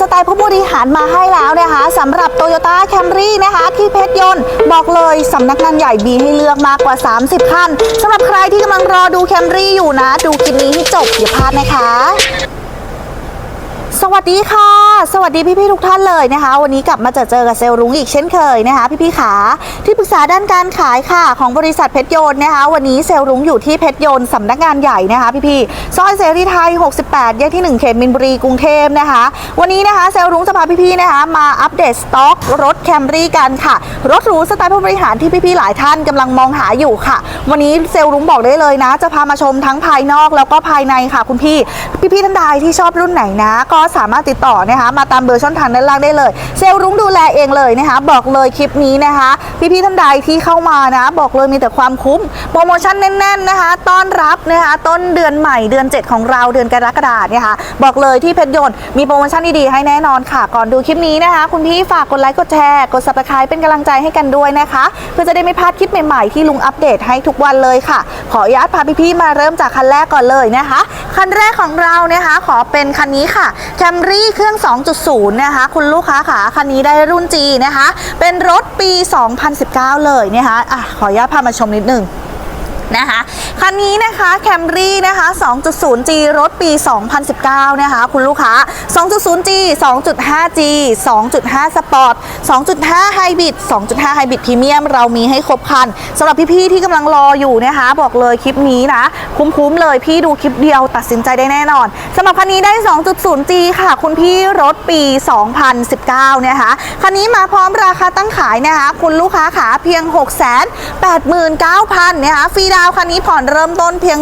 สไตล์ผู้บริหารมาให้แล้วนะคะสำหรับโตโยต้าแคมรี่นะคะที่เพชรยนต์บอกเลยสำนักงานใหญ่มีให้เลือกมากกว่า 30 คันสำหรับใครที่กำลังรอดูแคมรี่อยู่นะ ดูคลิปนี้ให้จบอย่าพลาดนะคะ สวัสดีค่ะ สวัสดีพี่ๆทุกท่านเลยนะคะ วันนี้กลับมาเจอเจอกับเซลล์รุ้งอีกเช่นเคยนะคะพี่ๆขาที่ปรึกษาด้านการขายค่ะ ของบริษัทเพชรยนต์นะคะ วันนี้เซลล์รุ้งอยู่ที่เพชรยนต์สำนักงานใหญ่นะคะพี่ๆซอยเสรีไทย 68 แยกที่ 1 เขตมินบุรีกรุงเทพนะคะ วันนี้นะคะเซลล์รุ้งจะพาพี่ๆนะคะมาอัปเดตสต็อกรถแคมรี่กันค่ะ รถหรูสไตล์ผู้บริหารที่พี่ๆหลายท่านกำลังมองหาอยู่ค่ะ วันนี้เซลล์รุ้งบอกได้เลยนะ จะพามาชมทั้งภายนอกแล้วก็ภายในค่ะ คุณพี่พี่ๆท่านใดที่ชอบรุ่นไหนนะก็สามารถติดต่อนะคะมาตามเบอร์ช่องทางด้านล่างได้เลย เซลล์รุ้งดูแลเองเลยนะคะ บอกเลยคลิปนี้นะคะ พี่ๆท่านใดที่เข้ามานะบอกเลยมีแต่ความคุ้ม โปรโมชั่นแน่น ๆนะคะ ต้อนรับนะคะต้นเดือนใหม่เดือน 7 ของเราเดือนกรกฎาคมเนี่ยค่ะบอกเลยที่เพชรยนต์มีโปรโมชั่นดีๆให้แน่นอนค่ะ ก่อนดูคลิปนี้นะคะ คุณพี่ฝากกดไลค์กดแชร์กด subscribe เป็นกำลังใจให้กันด้วยนะคะ เพื่อจะได้ไม่พลาดคลิปใหม่ๆที่ลุงอัปเดตให้ทุกวันเลยค่ะ ขออนุญาตพาพี่ๆมาเริ่มจากคันแรกก่อนเลยนะคะ คันแรกของเรานะคะ ขอเป็นคันนี้ค่ะแคมรี่เครื่อง 2.0 นะคะ คุณลูกค้าขาคันนี้ได้รุ่น G นะคะ เป็นรถปี 2019 เลยนะคะอะขออนุญาตพามาชมนิดนึง นะคะ คันนี้นะคะ Camry นะคะ 2.0G รถปี 2019 นะคะ คุณลูกค้า 2.0G 2.5G 2.5 Sport 2.5 Hybrid 2.5 Hybrid Premium เรามีให้ครบคันสำหรับพี่ๆที่กำลังรออยู่นะคะ บอกเลยคลิปนี้นะ คุ้มๆเลยพี่ดูคลิปเดียวตัดสินใจได้แน่นอนสำหรับคันนี้ได้ 2.0G ค่ะ คุณพี่รถปี 2019 นะคะคันนี้มาพร้อมราคาตั้งขายนะคะ คุณลูกค้าขาเพียง 689,000นะคะฟรีดาวคันนี้ผ่อนเริ่มต้นเพียง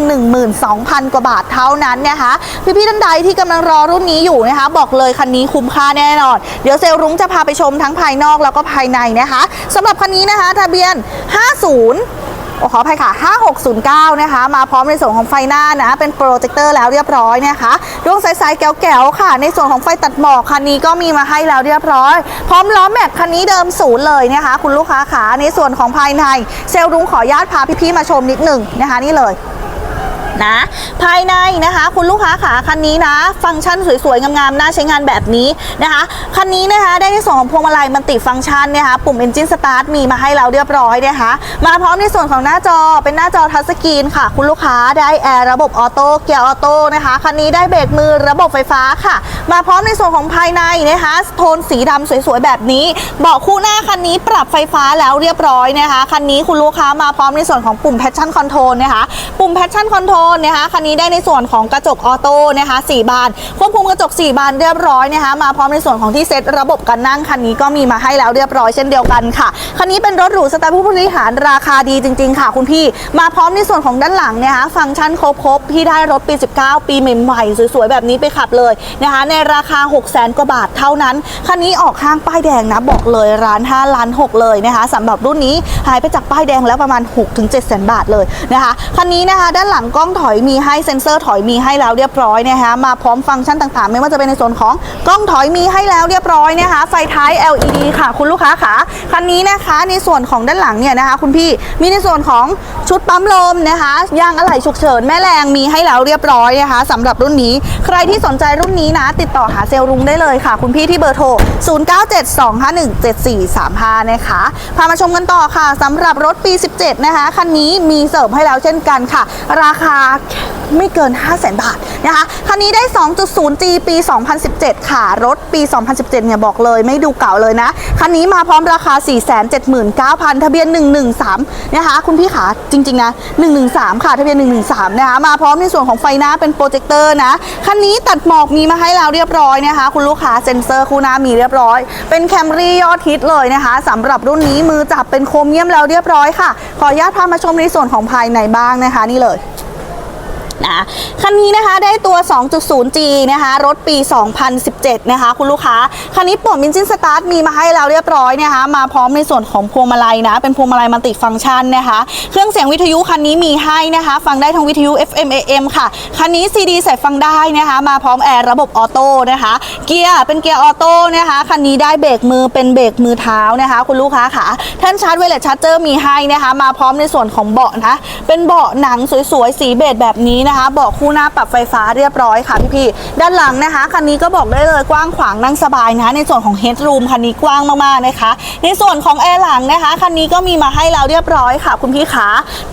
12,000 กว่าบาทเท่านั้นนะคะพี่ๆท่านใดที่กำลังรอรุ่นนี้อยู่นะคะ บอกเลยคันนี้คุ้มค่าแน่นอน เดี๋ยวเซลล์รุ้งจะพาไปชมทั้งภายนอกแล้วก็ภายในนะคะสำหรับคันนี้นะคะ ทะเบียน 50 โอ้ขออภัยค่ะ 5609 นะคะ มาพร้อมในส่วนของไฟหน้านะ เป็นโปรเจคเตอร์แล้วเรียบร้อยนะคะดวงใสๆแก้วๆค่ะ ในส่วนของไฟตัดหมอกคันนี้ก็มีมาให้แล้วเรียบร้อย พร้อมล้อแม็กคันนี้เดิมศูนย์เลยนะคะ คุณลูกค้าขาในส่วนของภายใน เซลล์รุ้งขออนุญาตพาพี่ๆมาชมนิดหนึ่งนะคะนี่เลย นะ ภายในนะคะ คุณลูกค้าขาคันนี้นะ ฟังก์ชันสวยๆ งามๆ น่าใช้งานแบบนี้นะคะ คันนี้นะคะได้ในส่วนของพวงมาลัยมันติฟังก์ชันนะคะ ปุ่ม Engine Start มีมาให้เราเรียบร้อยนะคะ มาพร้อมในส่วนของหน้าจอเป็นหน้าจอทัชสกรีนค่ะ คุณลูกค้าได้แอร์ระบบออโต้เกียร์ออโต้นะคะ คันนี้ได้เบรกมือระบบไฟฟ้าค่ะ มาพร้อมในส่วนของภายในนะคะ โทนสีดำสวยๆ แบบนี้ เบาะคู่หน้าคันนี้ปรับไฟฟ้าแล้วเรียบร้อยนะคะ คันนี้คุณลูกค้ามาพร้อมในส่วนของปุ่ม Passion Control นะคะ ปุ่ม Passion Control นะคะคันนี้ได้ในส่วนของกระจกออโต้นะคะ4บาน ควบคุมกระจก 4 บานเรียบร้อยนะคะมาพร้อมในส่วนของที่เซ็ตระบบการนั่งคันนี้ก็มีมาให้แล้วเรียบร้อยเช่นเดียวกันค่ะคันนี้เป็นรถหรูสไตล์ผู้บริหารราคาดีจริง ๆ ค่ะ คุณพี่มาพร้อมในส่วนของด้านหลังนะคะฟังก์ชันครบๆพี่ได้รถปี 19 ปีใหม่ๆสวยๆแบบนี้ไปขับเลยนะคะในราคา 6 0 0 0 0 0กว่าบาทเท่านั้นคันนี้ออกห้างป้ายแดงนะบอกเลยร้าน5ล้าน6เลยนะคะสำหรับรุ่นนี้หายไปจากป้ายแดงแล้วประมาณ 6-7แสนบาทเลยนะคะคันนี้นะคะด้านหลังกล้องถอยมีให้เซ็นเซอร์ถอยมีให้แล้วเรียบร้อยนะคะมาพร้อมฟังก์ชันต่างๆ ไม่ว่าจะเป็นในส่วนของกล้องถอยมีให้แล้วเรียบร้อยนะคะไฟท้าย LED ค่ะ คุณลูกค้าขาคันนี้นะคะในส่วนของด้านหลังเนี่ยนะคะ คุณพี่มีในส่วนของชุดปั๊มลมนะคะยางอะไหล่ฉุกเฉินแม่แรงมีให้แล้วเรียบร้อยนะคะสำหรับรุ่นนี้ ใครที่สนใจรุ่นนี้นะ ติดต่อหาเซลล์รุงได้เลยค่ะ คุณพี่ที่เบอร์โทร 0972517435 นะคะพามาชมกันต่อค่ะสำหรับรถปี 17 นะคะคันนี้มีเสริมให้แล้วเช่นกันค่ะ ราคาไม่เกิน 5 0 0 0 0 0 บาทนะคะคันนี้ได้ 2.0G ปี 2017 ค่ะ รถปี 2017 เนี่ยบอกเลยไม่ดูเก่าเลยนะ คันนี้มาพร้อมราคา 479,000 ทะเบียน 113 นะคะ คุณพี่ขาจริง ๆ นะ 113 ค่ะ ทะเบียน 113 นะคะ มาพร้อมในส่วนของไฟหน้าเป็นโปรเจคเตอร์นะ คันนี้ตัดหมอกมีมาให้แล้วเรียบร้อยนะคะ คุณลูกค้าเซ็นเซอร์คู่หน้ามีเรียบร้อย เป็นแคมรี่ยอดฮิตเลยนะคะสำหรับรุ่นนี้มือจับเป็นโครเมียมแล้วเรียบร้อยค่ะ ขออนุญาตพามาชมในส่วนของภายในบ้างนะคะนี่เลย นะคันนี้นะคะได้ตัว 2.0G นะคะรถปี 2017 นะคะคุณลูกค้า คันนี้ปุ่ม Engine Start มีมาให้แล้วเรียบร้อยนะคะมาพร้อมในส่วนของพวงมาลัยนะ เป็นพวงมาลัยมัลติฟังก์ชันนะคะ เครื่องเสียงวิทยุคันนี้มีให้นะคะ ฟังได้ทั้งวิทยุ FM AM ค่ะ คันนี้ CD ใส่ฟังได้นะคะ มาพร้อมแอร์ระบบออโต้นะคะ เกียร์เป็นเกียร์ออโต้นะคะ คันนี้ได้เบรกมือเป็นเบรกมือเท้านะคะ คุณลูกค้าค่ะท่านชาร์จเวลชาร์จเจอร์มีให้นะคะ มาพร้อมในส่วนของเบาะนะ เป็นเบาะหนังสวยๆ สีเบจแบบนี้นะคะเบาะคู่หน้าปรับไฟฟ้าเรียบร้อยค่ะพี่ๆด้านหลังนะคะคันนี้ก็บอกได้เลยกว้างขวางนั่งสบายนะในส่วนของเฮดรูมคันนี้กว้างมากๆนะคะ ในส่วนของแอร์หลังนะคะคันนี้ก็มีมาให้แล้วเรียบร้อยค่ะ คุณพี่ขา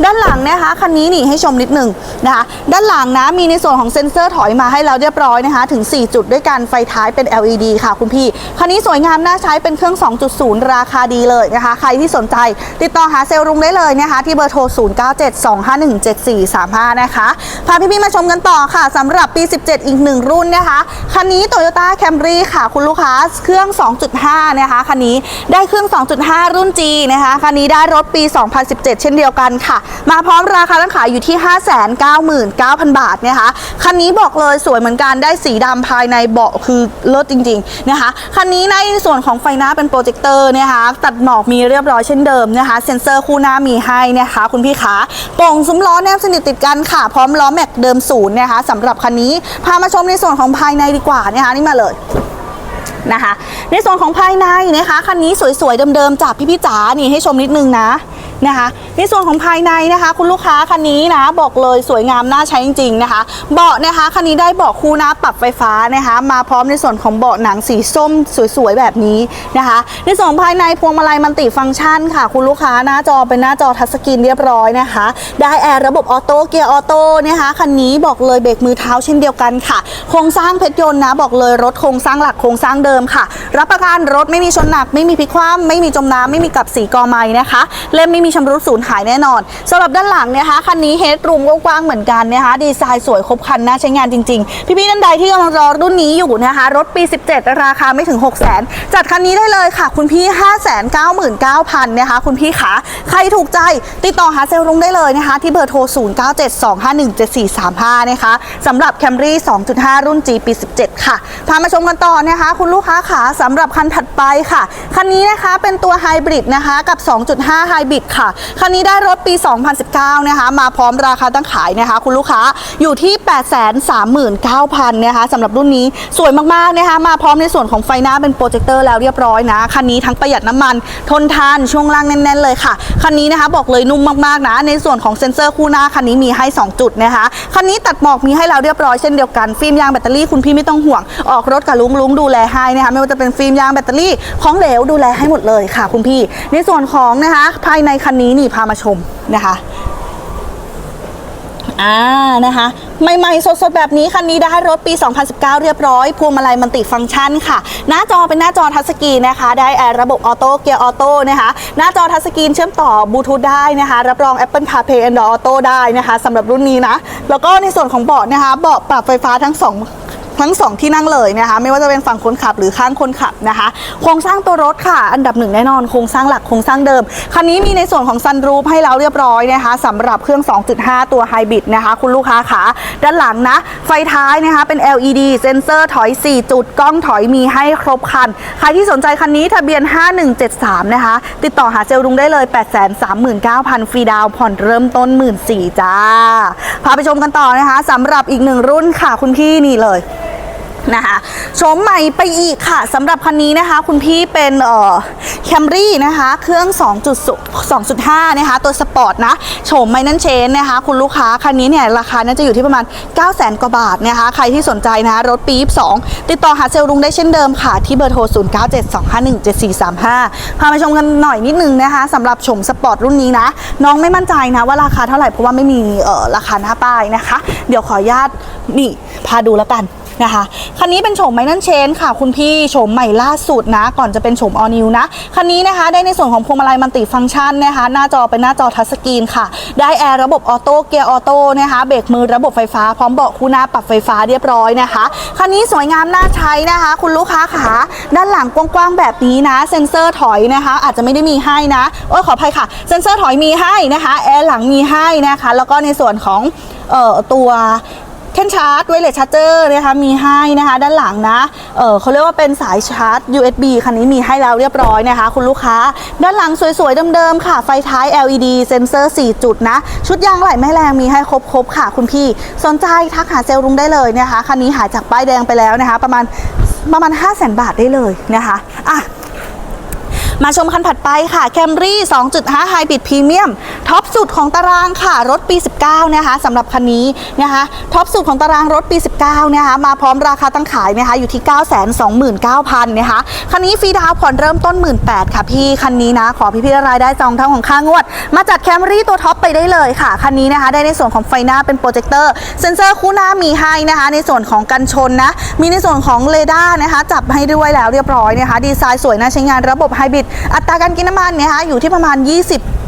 ด้านหลังนะคะคันนี้นี่ให้ชมนิดหนึ่งนะคะ ด้านหลังนะมีในส่วนของเซ็นเซอร์ถอยมาให้แล้วเรียบร้อยนะคะ ถึง 4 จุดด้วยกันไฟท้ายเป็น LED ค่ะคุณพี่คันนี้สวยงามน่าใช้เป็นเครื่อง 2.0 ราคาดีเลยนะคะ ใครที่สนใจติดต่อหาเซลล์รุงได้เลยนะคะ ที่เบอร์โทร 0972517435 นะคะพาพี่ๆมาชมกันต่อค่ะสำหรับปี 17 อีกหนึ่งรุ่นนะคะ คันนี้ Toyota Camry ค่ะ คุณลูกค้าเครื่อง 2.5 นะคะ คันนี้ได้เครื่อง 2.5 รุ่น G นะคะ คันนี้ได้รถปี 2017 เช่นเดียวกันค่ะ มาพร้อมราคาตั้งขายอยู่ที่ 599,000 บาทนะคะ คันนี้บอกเลยสวยเหมือนกันได้สีดำภายในเบาะคือเลิศจริง ๆ นะคะ คันนี้ในส่วนของไฟหน้าเป็นโปรเจคเตอร์นะคะ ตัดหมอกมีเรียบร้อยเช่นเดิมนะคะ เซ็นเซอร์คู่หน้ามีให้นะคะ คุณพี่ขาโป่งซุ้มล้อแนบสนิทติดกันค่ะพร้อมล้อแม็กเดิมศูนย์นะคะสำหรับคันนี้พามาชมในส่วนของภายในดีกว่านะคะนี่มาเลยนะคะ ในส่วนของภายในนะคะคันนี้สวยๆเดิมๆจากพี่พี่จ๋านี่ให้ชมนิดนึงนะ นะคะ ในส่วนของภายในนะคะ คุณลูกค้าคันนี้นะบอกเลยสวยงามน่าใช้จริงๆนะคะ เบาะนะคะคันนี้ได้เบาะคู่หน้าปรับไฟฟ้านะคะ มาพร้อมในส่วนของเบาะหนังสีส้มสวยๆแบบนี้นะคะ ในส่วนภายในพวงมาลัยมันติฟังก์ชันค่ะ คุณลูกค้าหน้าจอเป็นหน้าจอทัชสกรีนเรียบร้อยนะคะ ได้แอร์ระบบออโต้เกียร์ออโต้นะคะคันนี้บอกเลยเบรกมือเท้าเช่นเดียวกันค่ะ โครงสร้างเพชรยนต์นะบอกเลยรถโครงสร้างหลักโครงสร้างเดิมค่ะ รับประกันรถไม่มีชนหนักไม่มีพลิกคว่ำไม่มีจมน้ำไม่มีกับสีกอไม้นะคะเล่มไม่มีมีชำรุดสูญหายแน่นอนสำหรับด้านหลังนะคะคันนี้เฮดรูมกว้างๆเหมือนกันนะคะดีไซน์สวยครบคันน่าใช้งานจริงๆ พี่ๆท่านใดที่กำลังรอรุ่นนี้อยู่นะคะ รถปี 17 ราคาไม่ถึง 6 0 0 0 0 0 จัดคันนี้ได้เลยค่ะ คุณพี่ 599,000นะคะคุณพี่ขาใครถูกใจ ติดต่อหาเซลล์ลุงได้เลยนะคะ ที่เบอร์โทร 0972517435 นะคะสำหรับ Camry 2.5 รุ่น G ปี 17 ค่ะ พามาชมกันต่อนะคะ คุณลูกค้าขาสำหรับคันถัดไปค่ะ คันนี้นะคะเป็นตัวไฮบริดนะคะกับ 2.5ไฮบริดค่ะ คันนี้ได้รถปี 2019 นะคะ มาพร้อมราคาตั้งขายนะคะ คุณลูกค้าอยู่ที่ 839,000นะคะสำหรับรุ่นนี้สวยมากๆนะคะ มาพร้อมในส่วนของไฟหน้าเป็นโปรเจคเตอร์แล้วเรียบร้อยนะ คันนี้ทั้งประหยัดน้ำมัน ทนทานช่วงล่างแน่น ๆ เลยค่ะ คันนี้นะคะบอกเลยนุ่มมากๆนะ ในส่วนของเซ็นเซอร์คู่หน้าคันนี้มีให้ 2 จุดนะคะ คันนี้ตัดหมอกมีให้แล้วเรียบร้อยเช่นเดียวกันฟิล์มยางแบตเตอรี่คุณพี่ไม่ต้องห่วงออกรถกับลุงลุงดูแลให้นะคะไม่ว่าจะเป็นฟิล์มยางแบตเตอรี่ของเหลวดูแลให้หมดเลยค่ะ คุณพี่ ในส่วนของนะคะภายในคันนี้นี่พามาชมนะคะอ่านะคะใหม่ๆ สดๆ แบบนี้ คันนี้ได้รถปี 2019 เรียบร้อยพวงมาลัยมันติฟังก์ชันค่ะ หน้าจอเป็นหน้าจอทัชสกรีนนะคะ ได้แอร์ระบบออโต้เกียร์ออโต้นะคะ หน้าจอทัชสกรีนเชื่อมต่อบลูทูธได้นะคะ รับรอง Apple CarPlay Android Auto ได้นะคะสำหรับรุ่นนี้นะ แล้วก็ในส่วนของเบาะนะคะเบาะปรับไฟฟ้าทั้งสอง ทั้งสองที่นั่งเลยนะคะ ไม่ว่าจะเป็นฝั่งคนขับหรือข้างคนขับนะคะ โครงสร้างตัวรถค่ะ อันดับหนึ่งแน่นอนโครงสร้างหลักโครงสร้างเดิม คันนี้มีในส่วนของซันรูฟให้เราเรียบร้อยนะคะสำหรับเครื่อง 2.5 ตัวไฮบริดนะคะ คุณลูกค้าขาด้านหลังนะ ไฟท้ายนะคะเป็น LED เซนเซอร์ถอย 4 จุดกล้องถอยมีให้ครบคัน ใครที่สนใจคันนี้ทะเบียน 5173 นะคะ ติดต่อหาเซลลุงได้เลย 839,000 ฟรีดาวน์ผ่อนเริ่มต้น 14,000จ้า พาไปชมกันต่อนะคะสำหรับอีกหนึ่งรุ่นค่ะคุณพี่นี่เลย นะคะโฉมใหม่ไปอีกค่ะสำหรับคันนี้นะคะ คุณพี่เป็นเอ่อแคมรี่นะคะ เครื่อง 2.2.5 นะคะ ตัวสปอร์ตนะโฉมไมนันเชนนะคะ คุณลูกค้าคันนี้เนี่ยราคาน่าจะอยู่ที่ประมาณ 9 0 0 0 0 0กว่าบาทนะคะ ใครที่สนใจนะะรถปี 22 ติดต่อหาเซลลุงได้เช่นเดิมค่ะ ที่เบอร์โทร 0972517435 พาไปชมกันหน่อยนิดนึงนะคะสำหรับโฉมสปอร์ตรุ่นนี้นะ น้องไม่มั่นใจนะว่าราคาเท่าไหร่เพราะว่าไม่มีเอ่อราคาหน้าป้ายนะคะ เดี๋ยวขออนุญาตนี่พาดูแล้วกัน นะคะคันนี้เป็นโฉมไมนันเชนค่ะ คุณพี่โฉมใหม่ล่าสุดนะ ก่อนจะเป็นโฉมออนิวนะคันนี้นะคะได้ในส่วนของพวงมาลัยมันติฟังก์ชันนะคะ หน้าจอเป็นหน้าจอทัชสกรีนค่ะ ได้แอร์ระบบออโต้เกียร์ออโต้นะคะเบรกมือระบบไฟฟ้าพร้อมเบาะคู่หน้าปรับไฟฟ้าเรียบร้อยนะคะคันนี้สวยงามน่าใช้นะคะ คุณลูกค้าขาด้านหลังกว้างๆแบบนี้นะ เซ็นเซอร์ถอยนะคะ อาจจะไม่ได้มีให้นะโอ้ขออภัยค่ะ เซ็นเซอร์ถอยมีให้นะคะแอร์หลังมีให้นะคะ แล้วก็ในส่วนของเอ่อตัว แท่นชาร์จไวเลสชาร์เจอร์นะคะมีให้นะคะด้านหลังนะเออเขาเรียกว่าเป็นสายชาร์จ USB คันนี้มีให้แล้วเรียบร้อยนะคะ คุณลูกค้า ด้านหลังสวยๆเดิมๆค่ะ ไฟท้าย LED เซ็นเซอร์ 4 จุดนะ ชุดยางไหล่แม่แรงมีให้ครบๆค่ะคุณพี่ สนใจทักหาเซลล์รุงได้เลยนะคะ คันนี้หายจากป้ายแดงไปแล้วนะคะ ประมาณประมาณ 5 0 0 0 0 0 บาทได้เลยนะคะอะ มาชมคันถัดไปค่ะ Camry 2.5 Hybrid Premium ท็อปสุดของตารางค่ะ รถปี 19 นะคะสำหรับคันนี้นะคะท็อปสุดของตารางรถปี 19 นะคะมาพร้อมราคาตั้งขายนะคะอยู่ที่ 929,000 นะคะคันนี้ฟรีดาวผ่อนเริ่มต้น 18,000ค่ะพี่ คันนี้นะ ขอพี่ๆรายได้จองเท่าของค่างวด มาจัด Camry ตัวท็อปไปได้เลยค่ะ คันนี้นะคะได้ในส่วนของไฟหน้าเป็นโปรเจคเตอร์เซ็นเซอร์คู่หน้ามีให้นะคะในส่วนของกันชนนะมีในส่วนของเรดาร์นะคะจับให้ด้วยแล้วเรียบร้อยนะคะดีไซน์สวยน่าใช้งานระบบไฮบริดอัตราการกินน้ำมันเนี่ยคะอยู่ที่ประมาณ 20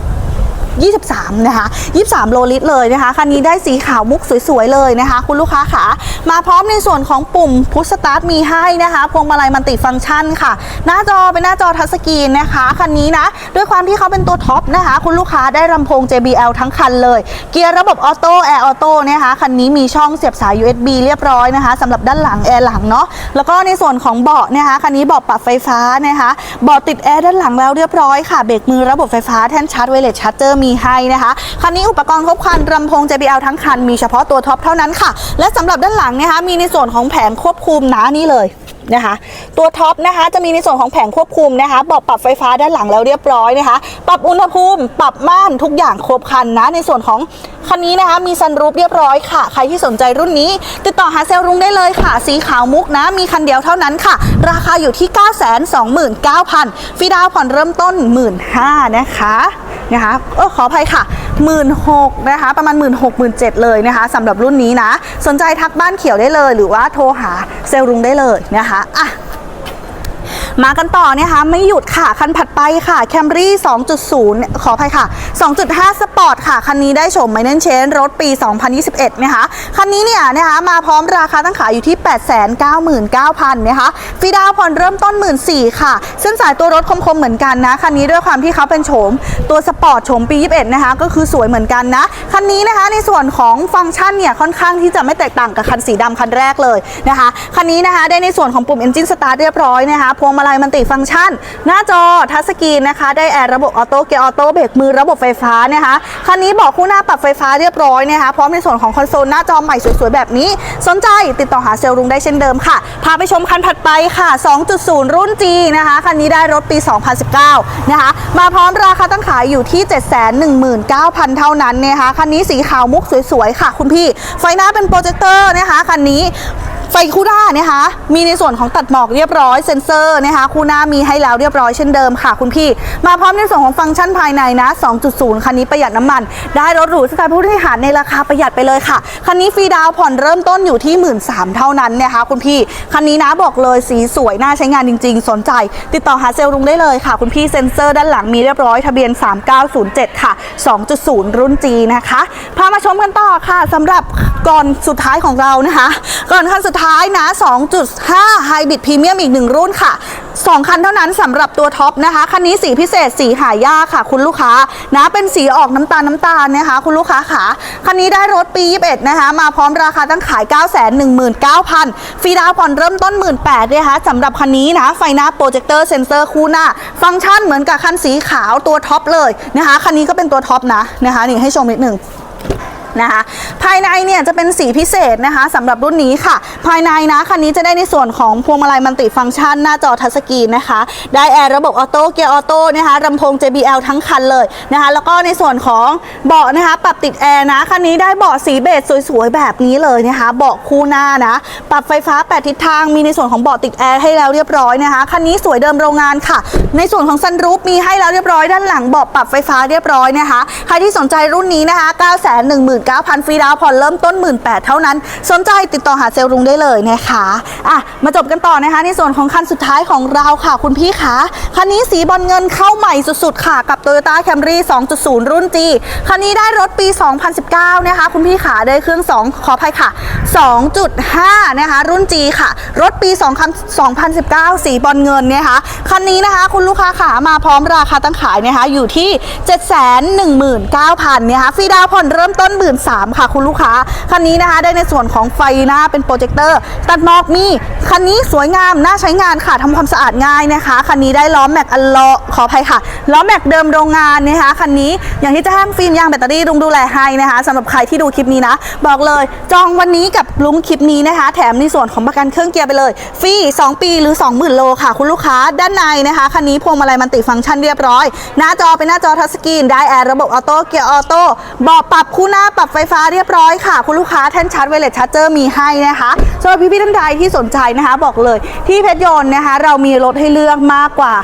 23 นะคะ 23 โลลิตรเลยนะคะ คันนี้ได้สีขาวมุกสวยๆ เลยนะคะ คุณลูกค้าขามาพร้อมในส่วนของปุ่มพุชสตาร์ทมีให้นะคะพวงมาลัยมันติฟังก์ชันค่ะ หน้าจอเป็นหน้าจอทัชสกรีนนะคะ คันนี้นะ ด้วยความที่เขาเป็นตัวท็อปนะคะ คุณลูกค้าได้ลำโพง JBL ทั้งคันเลย เกียร์ระบบออโต้แอร์ออโต้นะคะคันนี้มีช่องเสียบสาย USB เรียบร้อยนะคะสำหรับด้านหลังแอร์หลังเนาะแล้วก็ในส่วนของเบาะนะคะคันนี้เบาะปรับไฟฟ้านะคะเบาะติดแอร์ด้านหลังแล้วเรียบร้อยค่ะเบรกมือระบบไฟฟ้าแท่นชาร์จไวเลสชาร์จเจอร์มีให้นะคะคันนี้อุปกรณ์ครบครันลำโพง JBL ทั้งคันมีเฉพาะตัวท็อปเท่านั้นค่ะ และสำหรับด้านหลังนะคะมีในส่วนของแผงควบคุมนะนี่เลยนะคะตัวท็อปนะคะจะมีในส่วนของแผงควบคุมนะคะบอกปรับไฟฟ้าด้านหลังแล้วเรียบร้อยนะคะ ปรับอุณหภูมิปรับม่านทุกอย่างครบครันนะ ในส่วนของคันนี้นะคะมีซันรูปเรียบร้อยค่ะ ใครที่สนใจรุ่นนี้ ติดต่อหาเซลล์รุงได้เลยค่ะ สีขาวมุกนะ มีคันเดียวเท่านั้นค่ะ ราคาอยู่ที่ 929,000ฟรีดาวน์ผ่อนเริ่มต้น 15,000นะคะ นะคะเออขออภัยค่ะ1 6ื่นหกนะคะประมาณ16,000เลยนะคะสำหรับรุ่นนี้นะ สนใจทักบ้านเขียวได้เลย หรือว่าโทรหาเซลล์รุงได้เลยนะคะอะ มากันต่อนะคะไม่หยุดค่ะคันถัดไปค่ะ Camry 2.0 ขออภัยค่ะ 2.5 Sport ค่ะ คันนี้ได้ชมไมเนนเชนรถปี 2021 นะคะ คันนี้เนี่ยนะคะมาพร้อมราคาตั้งขายอยู่ที่ 899,000 นะคะฟรีดาวผ่อนเริ่มต้น 14,000 ค่ะ เส้นสายตัวรถคมๆเหมือนกันนะ คันนี้ด้วยความที่เขาเป็นโฉมตัวสปอร์ตโฉมปี 21 นะคะ ก็คือสวยเหมือนกันนะ คันนี้นะคะในส่วนของฟังก์ชันเนี่ยค่อนข้างที่จะไม่แตกต่างกับคันสีดำคันแรกเลยนะคะ คันนี้นะคะได้ในส่วนของปุ่ม Engine Start เรียบร้อยนะคะพวงมาลัยมันติฟังก์ชัน หน้าจอทัชสกรีนนะคะ ได้แอร์ระบบออโต้เกียร์ออโต้เบรกมือระบบไฟฟ้านะคะคันนี้บอกคู่หน้าปรับไฟฟ้าเรียบร้อยนะคะพร้อมในส่วนของคอนโซลหน้าจอใหม่สวยๆแบบนี้ สนใจติดต่อหาเซลล์รุงได้เช่นเดิมค่ะ พาไปชมคันถัดไปค่ะ 2.0 รุ่น G นะคะคันนี้ได้รถปี 2019 นะคะ มาพร้อมราคาตั้งขายอยู่ที่ 719,000 เท่านั้นนะคะคันนี้สีขาวมุกสวยๆค่ะ คุณพี่ ไฟหน้าเป็นโปรเจคเตอร์นะคะคันนี้ ไฟคู่หน้านะคะมีในส่วนของตัดหมอกเรียบร้อยเซ็นเซอร์นะคะคู่หน้ามีให้แล้วเรียบร้อยเช่นเดิมค่ะคุณพี่ มาพร้อมในส่วนของฟังก์ชันภายในนะ 2.0 คันนี้ประหยัดน้ำมัน ได้รถหรูสไตล์ผู้บริหารในราคาประหยัดไปเลยค่ะ คันนี้ฟรีดาวผ่อนเริ่มต้นอยู่ที่ 1 3ื่นเท่านั้นนะคะคุณพี่ คันนี้นะบอกเลยสีสวยน่าใช้งานจริง ๆ สนใจ ติดต่อหาเซลล์รุงได้เลยค่ะ คุณพี่เซ็นเซอร์ด้านหลังมีเรียบร้อยทะเบียน 3907 ค่ะ 2.0 รุ่น G นะคะพามาชมกันต่อค่ะสำหรับก่อนสุดท้ายของเรานะคะ ก่อนคันสุดท้ายนะ 2.5 Hybrid Premium อีกหนึ่งรุ่นค่ะ 2 คันเท่านั้นสำหรับตัวท็อปนะคะ คันนี้สีพิเศษสีหายากค่ะ คุณลูกค้านะเป็นสีออกน้ำตาลน้ำตาลนะคะ คุณลูกค้าค่ะ คันนี้ได้รถปี 21 นะคะ มาพร้อมราคาตั้งขาย 919,000ฟรีดาวผ่อนเริ่มต้น 18,000นะคะสำหรับคันนี้นะ ไฟหน้าโปรเจคเตอร์เซนเซอร์คู่หน้า ฟังก์ชันเหมือนกับคันสีขาวตัวท็อปเลยนะคะคันนี้ก็เป็นตัวท็อปนะนะคะนี่ให้ชมนิดหนึ่ง นะคะ ภายในเนี่ยจะเป็นสีพิเศษนะคะสำหรับรุ่นนี้ค่ะ ภายในนะคันนี้จะได้ในส่วนของพวงมาลัยมันติฟังก์ชัน หน้าจอทัชสกรีนนะคะ ได้แอร์ระบบออโต้เกียร์ออโต้นะคะลำโพง JBL ทั้งคันเลยนะคะแล้วก็ในส่วนของเบาะนะคะปรับติดแอร์นะคันนี้ได้เบาะสีเบจสวยๆแบบนี้เลยนะคะเบาะคู่หน้านะปรับไฟฟ้า 8 ทิศทางมีในส่วนของเบาะติดแอร์ให้แล้วเรียบร้อยนะคะคันนี้สวยเดิมโรงงานค่ะ ในส่วนของซันรูปมีให้แล้วเรียบร้อยด้านหลังเบาะปรับไฟฟ้าเรียบร้อยนะคะใครที่สนใจรุ่นนี้นะคะ 9 1 9 0 0 0 ฟรีดาวผ่อนเริ่มต้น 18,000เท่านั้น สนใจติดต่อหาเซลล์รุงได้เลยนะคะอะมาจบกันต่อนะคะ ในส่วนของคันสุดท้ายของเราค่ะคุณพี่คะคันนี้สีบอลเงินเข้าใหม่สุดๆค่ะกับ Toyota Camry 2.0 รุ่น G คันนี้ได้รถปี 2019 นะคะ คุณพี่ขาได้เครื่อง 2 ขออภัยค่ะ 2.5 นะคะ รุ่น G ค่ะ รถปี 2019 สีบอลเงินนะคะ คันนี้นะคะ คุณลูกค้าขามาพร้อมราคาตั้งขายนะคะ อยู่ที่ 719,000นะคะฟรีดาวผ่อนเริ่มต้น1 3 ค่ะคุณลูกค้า คันนี้นะคะ ได้ในส่วนของไฟหน้าเป็นโปรเจคเตอร์ ตัดหมอกมีคันนี้สวยงาม น่าใช้งานค่ะทำความสะอาดง่ายนะคะ คันนี้ได้ล้อแม็กอัลลอขออภัยค่ะล้อแม็กเดิมโรงงานนะคะคันนี้อย่างที่จะห้งฟิล์มยางแบตเตอรี่ลุงดูแลให้นะคะสำหรับใครที่ดูคลิปนี้นะ บอกเลยจองวันนี้กับลุงคลิปนี้นะคะ แถมในส่วนของประกันเครื่องเกียร์ไปเลย ฟรี 2 ปีหรือ 20,000 โลค่ะ คุณลูกค้าด้านในนะคะคันนี้พวงมาลัยมันติฟังก์ชันเรียบร้อย หน้าจอเป็นหน้าจอทัชสกรีนได้แอร์ระบบออโต้เกียร์ออโต้เบาะปรับคู่หน้าปรับไฟฟ้าเรียบร้อยค่ะ คุณลูกค้าแท่นชาร์จไวเลสชาร์จเจอร์มีให้นะคะสำหรับพี่ๆท่านใดที่สนใจนะคะ บอกเลยที่เพชรยนต์นะคะ เรามีรถให้เลือกมากกว่า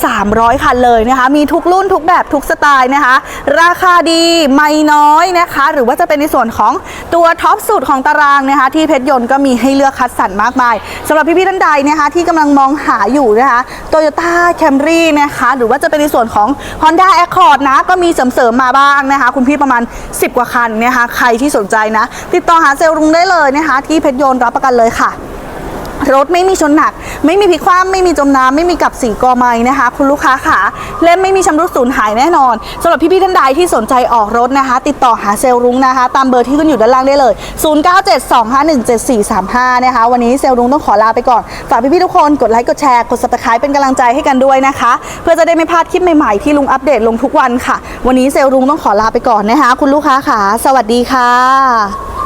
300 คันเลยนะคะ มีทุกรุ่นทุกแบบทุกสไตล์นะคะ ราคาดีไม่น้อยนะคะ หรือว่าจะเป็นในส่วนของตัวท็อปสุดของตารางนะคะ ที่เพชรยนต์ก็มีให้เลือกคัดสรรมากมายสำหรับพี่ๆท่านใดนะคะ ที่กำลังมองหาอยู่นะคะ Toyota Camry นะคะ หรือว่าจะเป็นในส่วนของ Honda Accord นะ ก็มีเสริมๆมาบ้างนะคะ คุณพี่ประมาณ 10 กว่าคันนะคะ ใครที่สนใจนะ ติดต่อหาเซลล์รุงได้เลยนะคะ ที่เพชรยนต์รับประกันเลยค่ะ รถไม่มีชนหนัก ไม่มีพลิกคว่ำไม่มีจมน้ำไม่มีกับสีกอไม้นะคะ คุณลูกค้าขาเล่มไม่มีชำรุดสูญหายแน่นอนสำหรับพี่ๆท่านใดที่สนใจออกรถนะคะ ติดต่อหาเซลล์รุ้งนะคะ ตามเบอร์ที่ขึ้นอยู่ด้านล่างได้เลย 0972517435 นะคะ วันนี้เซลล์รุ้งต้องขอลาไปก่อน ฝากพี่ๆทุกคนกดไลค์กดแชร์กด subscribe เป็นกำลังใจให้กันด้วยนะคะ เพื่อจะได้ไม่พลาดคลิปใหม่ๆที่ลุงอัปเดตลงทุกวันค่ะ วันนี้เซลล์รุ้งต้องขอลาไปก่อนนะคะ คุณลูกค้าขาสวัสดีค่ะ